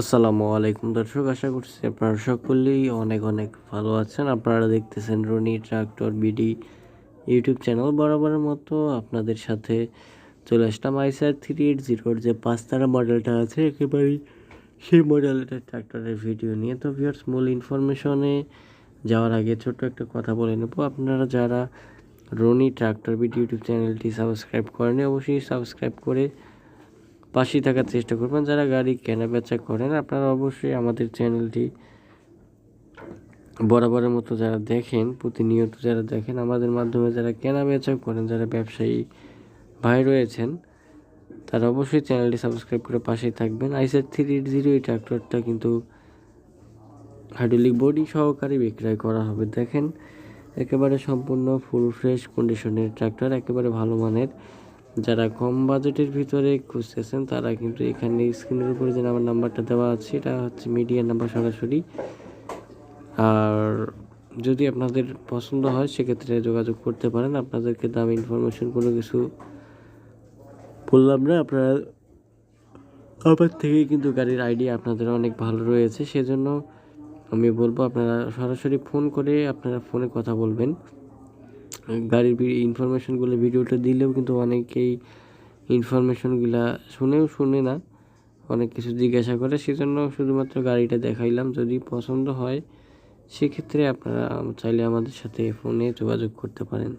আসসালামু আলাইকুম দর্শক, আশা করছি আপনারা সকলেই অনেক অনেক ভালো আছেন। আপনারা দেখতেছেন Roni tractor BD YouTube channel. বরাবরের মতো আপনাদের সাথে চলে আসলাম। আইসার থ্রি এইট জিরোর যে পাঁচতারা মডেলটা আছে, একেবারেই সেই মডেলটা ট্রাক্টরের ভিডিও নিয়ে। তো ভিউয়ার্স, মূল ইনফরমেশনে যাওয়ার আগে ছোট্ট একটা কথা বলে নেব। আপনারা যারা রনি ট্রাক্টর বিডি ইউটিউব চ্যানেলটি সাবস্ক্রাইব করেনি অবশ্যই সাবস্ক্রাইব করে পাশেই থাকার চেষ্টা করবেন। যারা গাড়ি কেনা বেচা করেন, আপনারা অবশ্যই আমাদের চ্যানেলটি বরাবরের মতো যারা দেখেন, প্রতিনিয়ত যারা দেখেন, আমাদের মাধ্যমে যারা কেনা বেচা করেন, যারা ব্যবসায়ী ভাই রয়েছেন, তারা অবশ্যই চ্যানেলটি সাবস্ক্রাইব করে পাশেই থাকবেন। আইসার থ্রি এইট জিরো এই ট্র্যাক্টরটা কিন্তু হাইড্রোলিক বডি সহকারে বিক্রয় করা হবে। দেখেন, একেবারে সম্পূর্ণ ফুল ফ্রেশ কন্ডিশনের ট্রাক্টর, একেবারে ভালো মানের। যারা কম বাজেটের ভিতরে খুঁজতেছেন, তারা কিন্তু এখানে স্ক্রিনের উপরে যে আমার নাম্বারটা দেওয়া আছে, এটা হচ্ছে মিডিয়ার নাম্বার সরাসরি। আর যদি আপনাদের পছন্দ হয়, সেক্ষেত্রে যোগাযোগ করতে পারেন। আপনাদেরকে দাম ইনফরমেশন কোনো কিছু বললাম না। আপনারা আমার থেকেই কিন্তু গাড়ির আইডিয়া আপনাদের অনেক ভালো রয়েছে। সেজন্য আমি বলব, আপনারা সরাসরি ফোন করে আপনারা ফোনে কথা বলবেন। গাড়ির ইনফরমেশনগুলো ভিডিওটা দিলেও কিন্তু অনেকেই ইনফরমেশনগুলা শুনেও শুনে না, অনেক কিছু জিজ্ঞাসা করে। সেজন্য শুধুমাত্র গাড়িটা দেখাইলাম। যদি পছন্দ হয়, সেক্ষেত্রে আপনারা চাইলে আমাদের সাথে ফোনে যোগাযোগ করতে পারেন।